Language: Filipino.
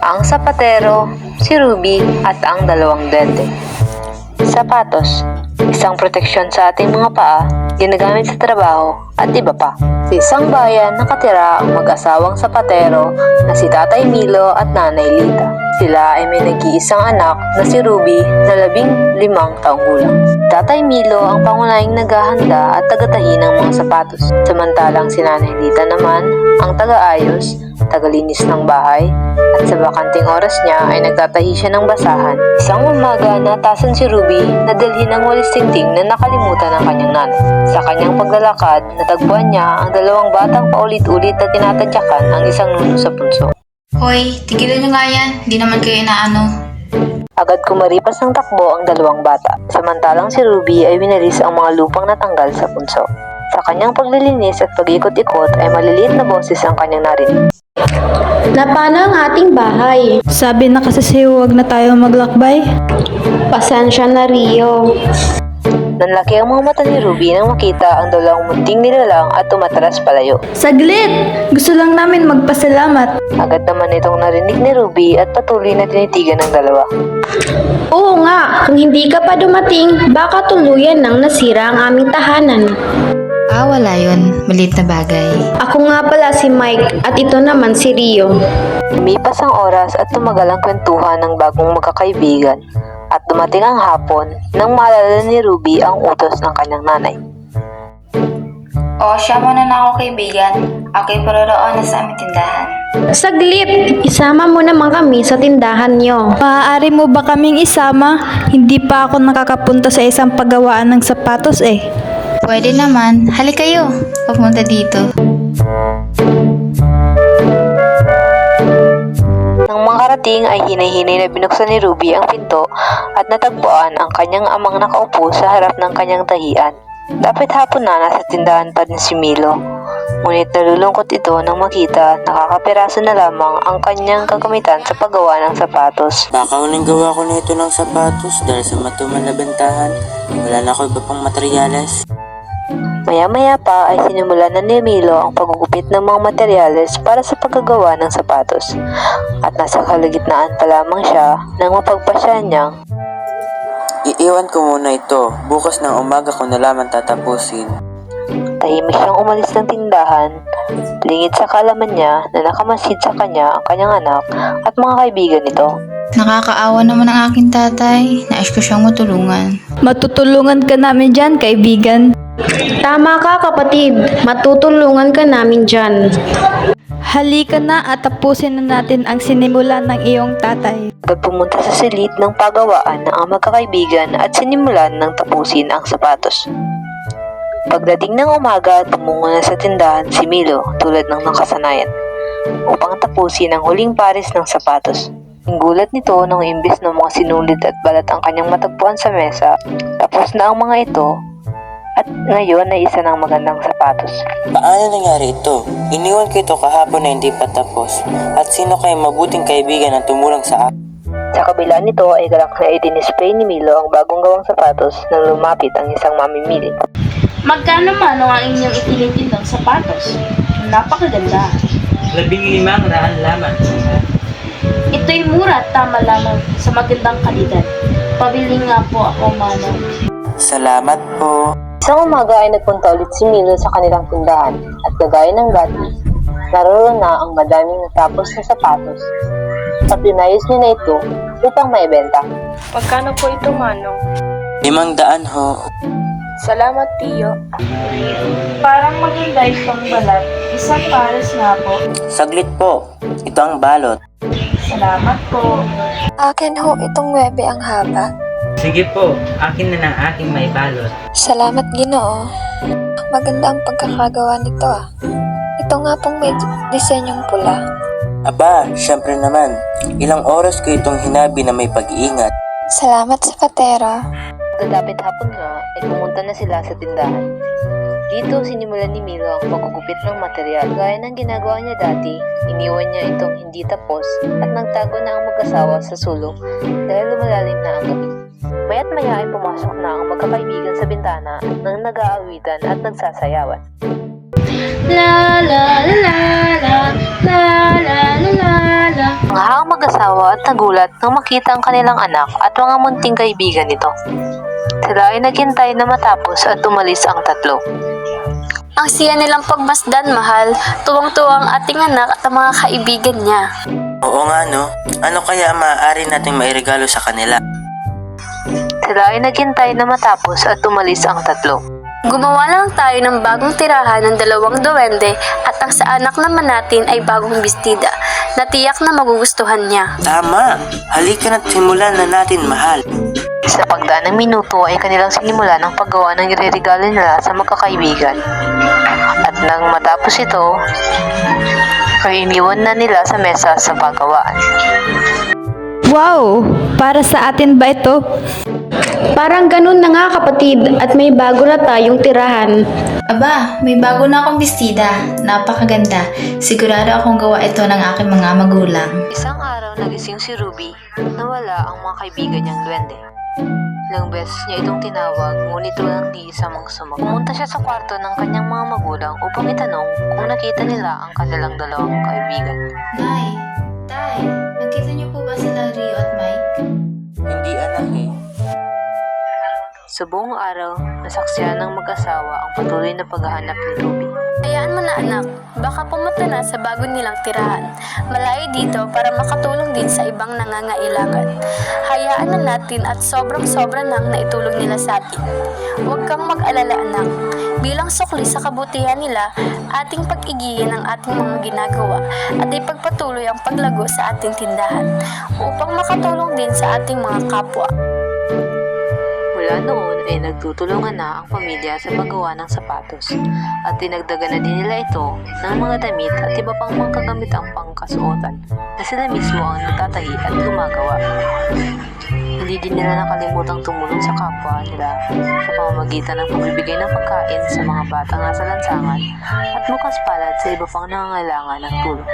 ang sapatero, si Ruby at ang dalawang dente. Sapatos, isang proteksyon sa ating mga paa, ginagamit sa trabaho at iba pa. Sa isang bayan nakatira ang mag-asawang sapatero na si Tatay Milo at Nanay Lita. Sila ay may nag-iisang anak na si Ruby na labing limang taong gulang. Tatay Milo ang pangunahing naghahanda at tagatahi ng mga sapatos. Samantalang si Nanay Lita naman ang taga-ayos, tagalinis ng bahay, at sa bakanting oras niya ay nagtatahi siya ng basahan. Isang umaga natasan si Ruby na dalhin ang walis tingting na nakalimutan ng kanyang nanay. Sa kanyang paglalakad, natagpuan niya ang dalawang batang paulit-ulit na tinatadyakan ang isang nuno sa punso. Hoy, tigilan nyo nga yan. Hindi naman kayo inaano. Agad kumaripas ng takbo ang dalawang bata. Samantalang si Ruby ay winalis ang mga lupang natanggal sa punso. Sa kanyang paglilinis at pag-ikot-ikot ay maliliit na boses ang kanyang narinig. Napana ang ating bahay. Sabi na kasi sa'yo huwag na tayo maglakbay. Pasensya na Rio. Nanlaki ang mga mata ni Ruby nang makita ang dalawang munting nilalang at tumatras palayo. Saglit! Gusto lang namin magpasalamat. Agad naman itong narinig ni Ruby at patuloy na tinitigan ng dalawa. Oo nga, kung hindi ka pa dumating, baka tuluyan nang nasira ang aming tahanan. Ah, wala yun. Maliit na bagay. Ako nga pala si Mike at ito naman si Rio. Lumipas ang oras at tumagal ang kwentuhan ng bagong magkakaibigan. At dumating ang hapon nang maalala ni Ruby ang utos ng kanyang nanay. O, siya muna na ako kaibigan. Ako'y paroroon na sa aming tindahan. Saglit! Isama mo naman kami sa tindahan nyo. Maaari mo ba kaming isama? Hindi pa ako nakakapunta sa isang paggawaan ng sapatos eh. Pwede naman. Halik kayo. Papunta dito. Nang makarating ay hinay-hinay na binuksan ni Ruby ang pinto at natagpuan ang kanyang amang nakaupo sa harap ng kanyang tahian. Dapat hapon na nasa tindahan pa din si Milo. Ngunit nalulungkot ito nang makita at nakakapiraso na lamang ang kanyang kagamitan sa paggawa ng sapatos. Baka uling gawa ko nito ng sapatos dahil sa matumal na bentahan. Wala na ako iba pang materyales. Maya-maya pa ay sinimulan na ni Milo ang pagugupit ng mga materyales para sa pagkagawa ng sapatos. At nasa kalagitnaan pa lamang siya nang mapagpasya niyang Iiwan ko muna ito. Bukas ng umaga ko na lamang tatapusin. tahimik siyang umalis ng tindahan. Lingid sa kalaman niya na nakamasid sa kanya ang kanyang anak at mga kaibigan nito. Nakakaawa naman ang aking tatay. Nais ko siyang matulungan. Matutulungan ka namin dyan, kaibigan. Tama ka kapatid, matutulungan ka namin dyan. Halika na at tapusin na natin ang sinimulan ng iyong tatay. Agad pumunta sa silid ng pagawaan ng ang magkakaibigan at sinimulan ng tapusin ang sapatos. Pagdating ng umaga, tumungo na sa tindahan si Milo tulad ng nakasanayan upang tapusin ang huling pares ng sapatos. Ang gulat nito nang imbes ng mga sinulit at balat ang kanyang matagpuan sa mesa, tapos na ang mga ito at ngayon ay isa ng magandang sapatos. Paano nangyari ito? Iniwan ko ito kahapon na hindi pa tapos. At sino kay mabuting kaibigan ang tumulong sa akin? Sa kabila nito ay galak na i-display ni Milo ang bagong gawang sapatos nang lumapit ang isang mamimili. Magkano man ang inyong itinitindang sapatos? Napakaganda. labing limang raan lamang. Ito'y mura at tama lamang sa magandang kalidad. Pabili nga po ako, manong. Salamat po. Isang umaga ay nagpunta ulit si Milo sa kanilang tindahan at gagaya ng dati, naroon na ang madaming natapos na sapatos at dinayos niya na ito upang maibenta. Pagkano po ito, manong? Limang daan ho. Salamat, Tiyo. Parang maganda itong balat. Isang pares nga po. Saglit po. Ito ang balot. Salamat po. Akin ho itong webe ang haba. Sige po, akin na ng aking may balot. Salamat ginoo. Maganda ang pagkakagawa nito ah. Ito nga pong may disenyong pula. Aba, syempre naman. Ilang oras ko itong hinabi na may pag-iingat. Salamat sa patera. Pagkadapit hapon nga, ay pumunta na sila sa tindahan. Dito sinimulan ni Milo ang pagkugupit ng material. Gaya ng ginagawa niya dati, iniwan niya itong hindi tapos at nagtago na ang mag-asawa sa sulok dahil lumalalim na ang gabi. Maya't maya ay pumasok na ang magkakaibigan sa bintana nang nag-aawitan at nagsasayawan. La la la la la la la la la la. Ang mag-asawa at nagulat nang makita ang kanilang anak at mga munting kaibigan nito. Sila ay naghintay na matapos at umalis ang tatlo. Ang siya nilang pagmasdan, mahal. Tuwang-tuwang ating anak at ang mga kaibigan niya. Oo nga no, ano kaya maaari nating mairegalo sa kanila? Sila ay naghintay na matapos at umalis ang tatlo. Gumawa lang tayo ng bagong tirahan ng dalawang duwende at ang sa anak naman natin ay bagong bestida na tiyak na magugustuhan niya. Tama! Halika na't simulan na natin, mahal. Sa pagdaan ng minuto ay kanilang sinimulan ang paggawa ng ireregalo nila sa magkakaibigan. At nang matapos ito, ay iniwan na nila sa mesa sa paggawaan. Wow! Para sa atin ba ito? Parang ganun na nga kapatid at may bago na tayong tirahan. Aba, may bago na akong bestida. Napakaganda. Sigurado akong gawa ito ng aking mga magulang. Isang araw nagising si Ruby na wala ang mga kaibigan niyang duwende. Ilang beses niya itong tinawag, ngunit walang di isa mang sumagot. Pumunta siya sa kwarto ng kanyang mga magulang upang itanong kung nakita nila ang kanilang dalawang kaibigan. Nay, Tay, nakita niyo po ba sila Rio at Mike? Hindi anak eh. Sa buong araw, nasaksiyan ng mag-asawa ang patuloy na paghahanap ni Ruby. Hayaan mo na anak, baka pumunta na sa bago nilang tirahan. Malayo dito para makatulong din sa ibang nangangailangan. Hayaan na natin at sobrang-sobra nang naitulong nila sa atin. Huwag kang mag-alala anak. Bilang sukli sa kabutihan nila, ating pag-igihin ang ating mga ginagawa at ipagpatuloy ang paglago sa ating tindahan upang makatulong din sa ating mga kapwa. Mula noon ay nagtutulungan na ang pamilya sa paggawa ng sapatos at dinagdagan na din nila ito ng mga damit at iba pang mga kagamitang pangkasuotan na sila mismo ang nagtatahi at gumagawa. Hindi din nila nakalimutang tumulong sa kapwa nila sa pamamagitan ng pagbibigay ng pagkain sa mga batang nasa lansangan at bukas palad sa iba pang nangangailangan ng tulong.